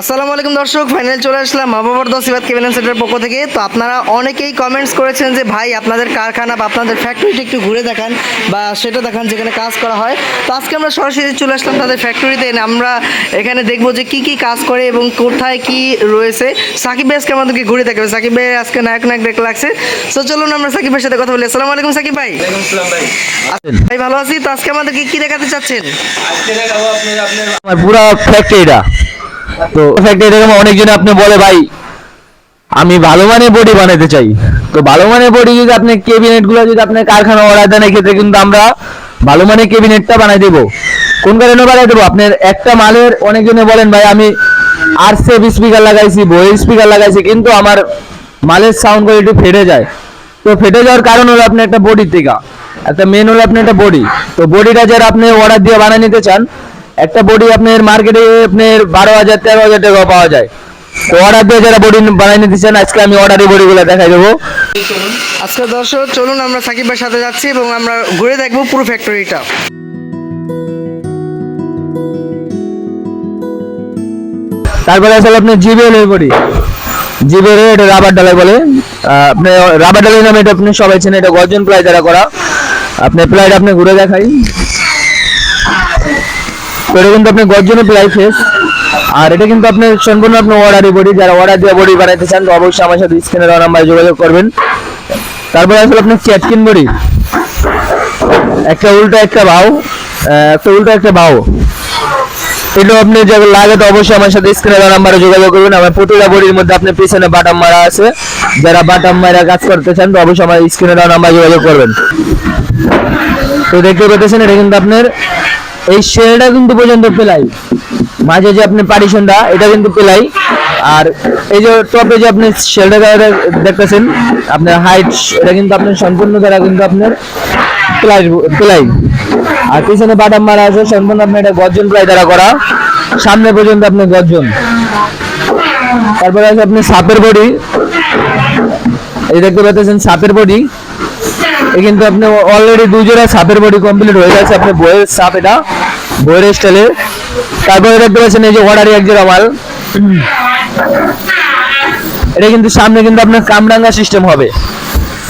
আসসালামু আলাইকুম দর্শক ফাইনাল চলে আসলাম মহাবাবর দশিবাদ কেবিন সেন্টার পক্ষ থেকে। তো আপনারা অনেকেই কমেন্টস করেছেন যে ভাই আপনাদের কারখানা বা আপনাদের ফ্যাক্টরিটি একটু ঘুরে দেখান বা সেটা দেখান যেখানে কাজ করা হয়। তো আজকে আমরা সরাসরি চলে আসলাম তাদের ফ্যাক্টরিতে আমরা এখানে দেখব যে কি কি কাজ করে এবং কোথায় কি রয়েছে। সাকিব ভাই আজকে আমাদেরকে ঘুরে দেখাবে। সাকিব ভাই আজকে নায়ক নায়ক দেখতে লাগছে। তো চলুন আমরা সাকিব ভাইয়ের সাথে কথা বলি। আসসালামু আলাইকুম সাকিব ভাই। ভাই। ভালো আছি। তো আজকে আমাদেরকে কি দেখাতে চাচ্ছেন? আমার পুরো ফ্যাক্টরিটা তো ফ্যাক্টরি এরকম অনেকজন আপনি বলে, ভাই, আমি ভালো মানের বডি বানাতে চাই। তো ভালো মানের বডি যদি আপনি কেবিনেটগুলো যদি আপনার কারখানা অর্ডার দেন, এক্ষেত্রে কিন্তু আমরা ভালো মানের কেবিনেটটা বানাই দেবো। কোন কারণে বানাই দেবো? আপনার একটা মালের অনেকজনে বলেন, ভাই, আমি আর সেভ স্পিকার লাগাইছি বইয়ের স্পিকার লাগাইছি, কিন্তু আমার মালের সাউন্ড কোয়ালিটি ফেটে যায়। তো ফেটে যাওয়ার কারণ হলো আপনি একটা বডির থেকে। একটা মেন হলো আপনি একটা বডি তো বডিটা যারা আপনি অর্ডার দিয়ে বানিয়ে নিতে চান একটা বডি আপনার মার্কেটে আপনার বারো হাজার তেরো হাজার টাকা পাওয়া যায়। তো অর্ডার দিয়ে যারা বডি বানিয়ে নিতে চান আজকে আমি অর্ডারি বডিগুলো দেখাই দেবো। আজকে দর্শক চলুন আমরা সাকিব ভাইয়ের সাথে যাচ্ছি এবং আমরা ঘুরে দেখব পুরো ফ্যাক্টরিটা তারপরে আসলে আপনি জিবিএল এর বডি জিবিএল এটা রাবার ডালাই বলে। আপনি রাবার ডালাই নামে এটা আপনি সবাই চেনেন এটা গর্জন প্লাই দ্বারা করা। আপনি প্লাইটা আপনি ঘুরে দেখাই। এটা কিন্তু আপনি গর্জনের প্লাই ফেস আর এটা কিন্তু আপনি সম্পূর্ণ আপনি অর্ডারি বডি যারা অর্ডার দিয়ে বডি বানাইতে চান, তো অবশ্যই আমার সাথে স্ক্রিনে দেওয়া নাম্বারে যোগাযোগ করবেন। তারপরে আসলে আপনি চ্যাটকিন বডি একটা উল্টো, একটা বাউ। একটা উল্টো, একটা বাউ। এটা আপনি যখন লাগে তো অবশ্যই আমার সাথে স্ক্রিনে দেওয়া নাম্বারে যোগাযোগ করবেন। আমার প্রতিটা বডির মধ্যে আপনি পিছনে বাটাম মারা আছে। যারা বাটাম মারা কাজ করতে চান, তো অবশ্যই আমার স্ক্রিনে দেওয়া নাম্বারে যোগাযোগ করবেন। তো দেখতে পাচ্ছেন, এটা কিন্তু আপনার এই শেলটা কিন্তু পর্যন্ত পেলাই। মাঝে যে আপনি পার্টিশনটা এটা কিন্তু পেলাই। আর এই যে টপে যে আপনি শেলটা দেখতেছেন, আপনার হাইট এটা কিন্তু আপনার সম্পূর্ণ দ্বারা কিন্তু আপনার প্লাই প্লাই। আর পিছনে বাদাম মারা আছে, সম্পূর্ণ আপনি এটা গর্জন প্লাই দ্বারা করা। সামনে পর্যন্ত আপনি গর্জন। তারপরে আছে আপনি সাপের বডি এই দেখতে পাচ্ছেন সাপের বডি কিন্তু আপনি অলরেডি দুই জোড়া সাপের বডি কমপ্লিট হয়ে গেছে। আপনি বইয়ের সাপ এটা, বইয়ের স্টাইলে তারপরে দেখতে পাচ্ছেন এই যে অর্ডারি এক জোড়া মাল। এটা কিন্তু সামনে কিন্তু আপনার কামরাঙ্গা সিস্টেম হবে।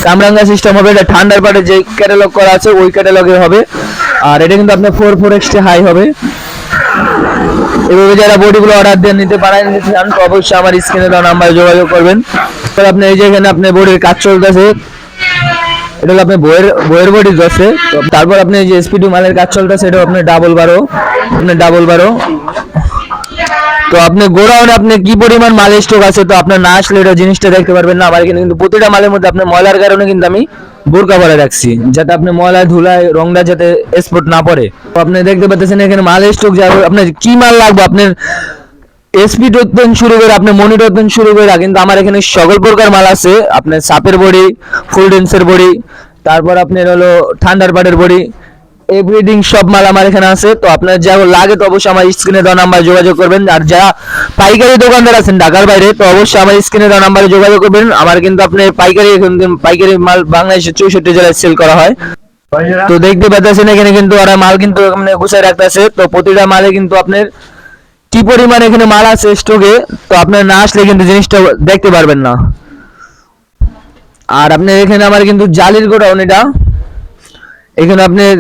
কামরাঙ্গা সিস্টেম হবে, এটা ঠান্ডার পাটে যে ক্যাটালগ করা আছে, ওই ক্যাটালগে হবে। আর এটা কিন্তু আপনার ফোর ফোর এক্সটে হাই হবে। এভাবে যারা বডিগুলো অর্ডার দিয়ে নিতে পারেন অবশ্যই আমার স্ক্রিনে দেওয়া নাম্বারে যোগাযোগ করবেন। তারপর আপনি এই যে এখানে আপনার বডির কাজ চলতেছে। এটা হলো আপনার বইয়ের বইয়ের বডি আছে তারপর আপনি যে স্পিডি মালের কাজ চলতেছে এটা আপনার ডাবল বারো। আপনার ডাবল বারো। তো আপনি গোডাউনে আপনি কি পরিমাণ মাল স্টক আছে, তো আপনার না আসলে এটা জিনিসটা দেখতে পারবেন না। আমার কিন্তু প্রতিটা মালের মধ্যে আপনার ময়লার কারণে কিন্তু আমি বোরকা ভরে রাখছি, যাতে আপনি ময়লা ধুলায় রংটা যাতে স্পট না পড়ে তো আপনি দেখতে পাচ্ছেন এখানে মাল স্টক যাবে আপনার কি মাল লাগবে, আপনার এসপি টত্তন শুরু করে আপনি মনি টত্তন শুরু করে কিন্তু আমার এখানে সকল প্রকার মাল আছে। আপনার সাপের বডি ফুল ডেন্সের বডি তারপর আপনার হলো ঠান্ডার পাটের বডি এভরিথিং সব মাল আমার এখানে আছে। তো আপনার যা লাগে তো অবশ্যই আমার স্ক্রিনে দেওয়া নাম্বারে যোগাযোগ করবেন। আর যারা পাইকারি দোকানদার আছেন ঢাকার বাইরে তো অবশ্যই আমার স্ক্রিনে দেওয়া নাম্বারে যোগাযোগ করবেন। আমার কিন্তু আপনি পাইকারি এখন পাইকারি মাল বাংলাদেশের চৌষট্টি জেলায় সেল করা হয়। তো দেখতে পাচ্ছেন এখানে কিন্তু ওরা মাল কিন্তু গুছায় রাখতেছে। তো প্রতিটা মালে কিন্তু আপনার কি পরিমাণ এখানে মাল আছে স্টকে, তো আপনার না আসলে কিন্তু জিনিসটা দেখতে পারবেন না। আর আপনার এখানে আমার কিন্তু জালির গোডাউন এটা। এখানে আপনার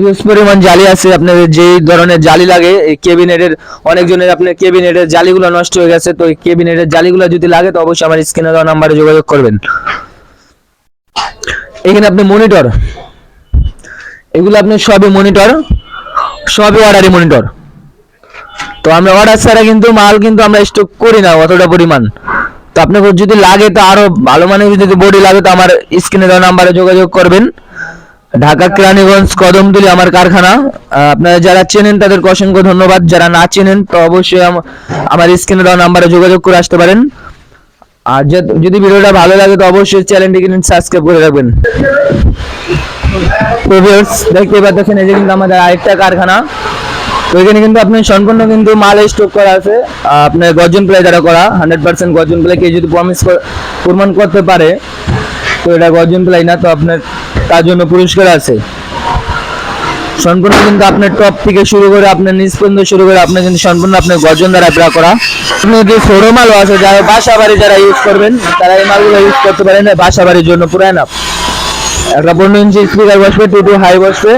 হিউজ পরিমাণ জালি আছে, আপনার যেই ধরনের জালি লাগে, এই কেবিনেটের অনেকজনের আপনার কেবিনেটের জালিগুলো নষ্ট হয়ে গেছে, তো এই কেবিনেটের জালিগুলো যদি লাগে, তো অবশ্যই আমার স্ক্রিনে দেওয়া নাম্বারে যোগাযোগ করবেন। এখানে আপনি মনিটর এগুলো আপনি সবই মনিটর সবই অর্ডারি মনিটর তো আমরা অর্ডার ছাড়া কিন্তু মাল কিন্তু আমরা স্টক করি না অতটা পরিমাণ। তো আপনাকে যদি লাগে তো আরও ভালো মানের যদি বডি লাগে তো আমার স্ক্রিনে দেওয়া নাম্বারে যোগাযোগ করবেন। ঢাকা কেরানীগঞ্জ কদমতলি আমার কারখানা। আপনারা যারা চেনেন তাদেরকে অসংখ্য ধন্যবাদ। যারা না চেনেন তো অবশ্যই আমার স্ক্রিনে দেওয়া নাম্বারে যোগাযোগ করে আসতে পারেন। আর যদি ভিডিওটা ভালো লাগে তো অবশ্যই চ্যানেলটি কিন্তু সাবস্ক্রাইব করে রাখবেন। দেখতে পাচ্ছেন, এই যে কিন্তু আমাদের আরেকটা কারখানা। তো এখানে কিন্তু আপনার সম্পূর্ণ কিন্তু মাল স্টক করা আছে। আপনার গর্জন প্লাই দ্বারা করা হান্ড্রেড পার্সেন্ট গর্জন প্লাই কেউ যদি প্রমিস প্রমাণ করতে পারে, তো এটা গর্জন প্লাই না, তো আপনার তার জন্য পুরস্কার আছে। সম্পূর্ণ কিন্তু আপনার টপ থেকে শুরু করে আপনার নিচ পর্যন্ত শুরু করে আপনার কিন্তু সম্পূর্ণ আপনার গর্জন দ্বারা প্রা করা। আপনি যদি ছোট মালও আছে, যারা বাসা বাড়ি যারা ইউজ করবেন, তারা এই মালগুলো ইউজ করতে পারেন বাসা বাড়ির জন্য পুরাই না একটা পনেরো ইঞ্চি স্পিকার বসবে টু টু হাই বসবে,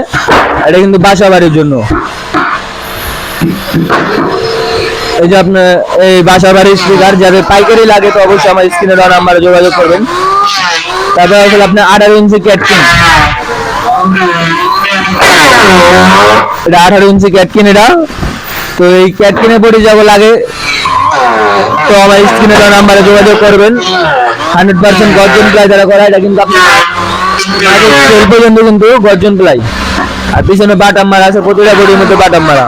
এটা কিন্তু বাসা বাড়ির জন্য। এই যে আপনার এই বাসা বাড়ির স্পিকার যাদের পাইকারি লাগে, তো অবশ্যই আমার স্ক্রিনে দেওয়া নাম্বারে যোগাযোগ করবেন। তারপর আসলে আপনার আঠারো ইঞ্চি ক্যাটকিন এটা আঠারো ইঞ্চি ক্যাটকিন এটা। তো এই ক্যাটকিনের বডি যাব লাগে। তো আমার স্ক্রিনে দেওয়া নাম্বারে যোগাযোগ করবেন। হান্ড্রেড পার্সেন্ট গর্জন প্লাই যারা করা এটা কিন্তু আপনি পর্যন্ত কিন্তু গর্জন প্লাই। আর পিছনে বাটাম মারা আছে প্রতিটা বডির মধ্যে বাটাম মারা।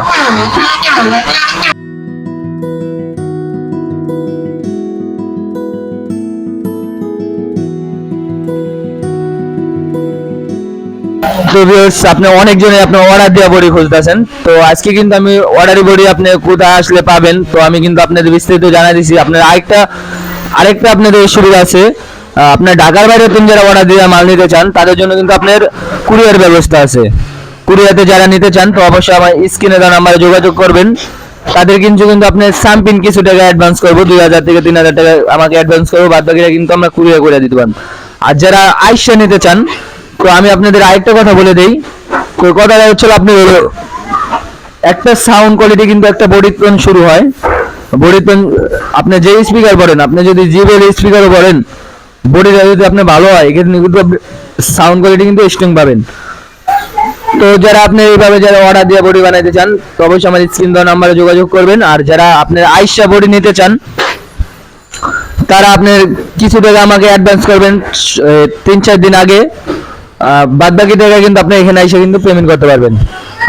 তো আপনি অনেকজনে আপনি অর্ডার দেওয়া বডি খুঁজতেছেন। তো আজকে কিন্তু আমি অর্ডারি বডি আপনি কোথায় আসলে পাবেন, তো আমি কিন্তু আপনাদের বিস্তারিত জানাই দিছি। আপনার আরেকটা আরেকটা আপনাদের সুবিধা আছে। আপনার ঢাকার বাইরে তুমি যারা অর্ডার দিয়ে মাল নিতে চান, তাদের জন্য কিন্তু আপনার কুরিয়ার ব্যবস্থা আছে। কুরিয়াতে যারা নিতে চান, তো অবশ্যই আমার স্ক্রিনে দেওয়া নাম্বারে যোগাযোগ করবেন। তাদের কিন্তু কিন্তু আপনার সামপিন কিছু টাকা অ্যাডভান্স করব, দুই হাজার থেকে তিন হাজার টাকা আমাকে অ্যাডভান্স করব, বাদ বাকিটা কিন্তু আমরা কুরিয়ার করে দিতে পারব। আর যারা আইসা নিতে চান, তো আমি আপনাদের আরেকটা কথা বলে দেই। তো কথাটা হচ্ছে আপনি একটা সাউন্ড কোয়ালিটি কিন্তু একটা টোন শুরু হয়। টোন আপনি যে স্পিকার বলেন আপনি যদি জিবেল স্পিকারও বলেন বডিটা যদি আপনি ভালো হয়, এক্ষেত্রে কিন্তু সাউন্ড কোয়ালিটি কিন্তু স্ট্রং পাবেন। তো যারা আপনি এইভাবে যারা অর্ডার দিয়ে বডি বানাইতে চান, তো অবশ্যই আমার স্ক্রিন দেওয়া নাম্বারে যোগাযোগ করবেন। আর যারা আপনার আইসা বডি নিতে চান, তারা আপনার কিছু টাকা আমাকে অ্যাডভান্স করবেন তিন চার দিন আগে। বাদ বাকি টাকা কিন্তু আপনি এখানে এসে কিন্তু পেমেন্ট করতে পারবেন।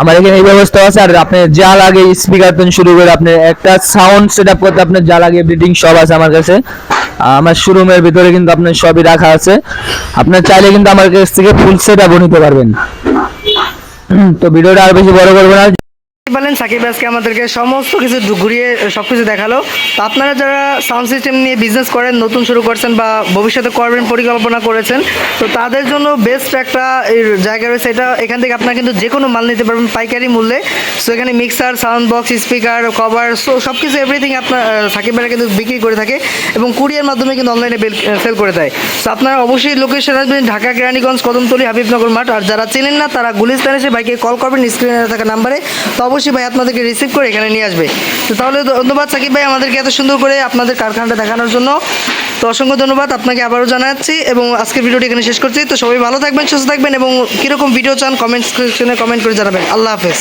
আমার এখানে এই ব্যবস্থা আছে, আর আপনি যা লাগে স্পিকার থেকে শুরু করে আপনি একটা সাউন্ড সেট আপ করতে আপনার যা লাগে এভরিথিং সব আছে আমার কাছে। আমার শোরুমের ভিতরে কিন্তু আপনার সবই রাখা আছে। আপনার চাইলে কিন্তু আমার কাছ থেকে ফুল সেট আপও নিতে পারবেন। তো ভিডিওটা আর বেশি বড় করব না। বলেন সাকিব আজকে আমাদেরকে সমস্ত কিছু ঘুরিয়ে সব কিছু দেখাল। তো আপনারা যারা সাউন্ড সিস্টেম নিয়ে বিজনেস করেন, নতুন শুরু করছেন বা ভবিষ্যতে করবেন, পরিকল্পনা করেছেন, তো তাদের জন্য বেস্ট একটা জায়গা রয়েছে। এটা এখান থেকে আপনারা কিন্তু যে কোনো মাল নিতে পারবেন পাইকারি মূল্যে। সো এখানে mixer sound box speaker cover so সব কিছু এভরিথিং আপনার সাকিব কিন্তু বিক্রি করে থাকে এবং কুরিয়ার মাধ্যমে কিন্তু অনলাইনে সেল করে দেয়। সো আপনারা অবশ্যই লোকেশন আসবেন ঢাকা, কেরানীগঞ্জ, কদমতলি, হাবিবনগর মাঠ। আর যারা চেনেন না, তারা গুলিস্তান এসে ভাইকে কল করবেন স্ক্রিনে থাকা নাম্বারে তো অবশ্যই ভাই আপনাদেরকে রিসিভ করে এখানে নিয়ে আসবে। তো তাহলে ধন্যবাদ সাকিব ভাই আমাদেরকে এত সুন্দর করে আপনাদের কারখানাটা দেখানোর জন্য। তো অসংখ্য ধন্যবাদ আপনাকে আবারও জানাচ্ছি এবং আজকের ভিডিওটি এখানে শেষ করছি। তো সবাই ভালো থাকবেন, সুস্থ থাকবেন এবং কীরকম ভিডিও চান কমেন্ট সেকশনে কমেন্ট করে জানাবেন। আল্লাহ হাফেজ।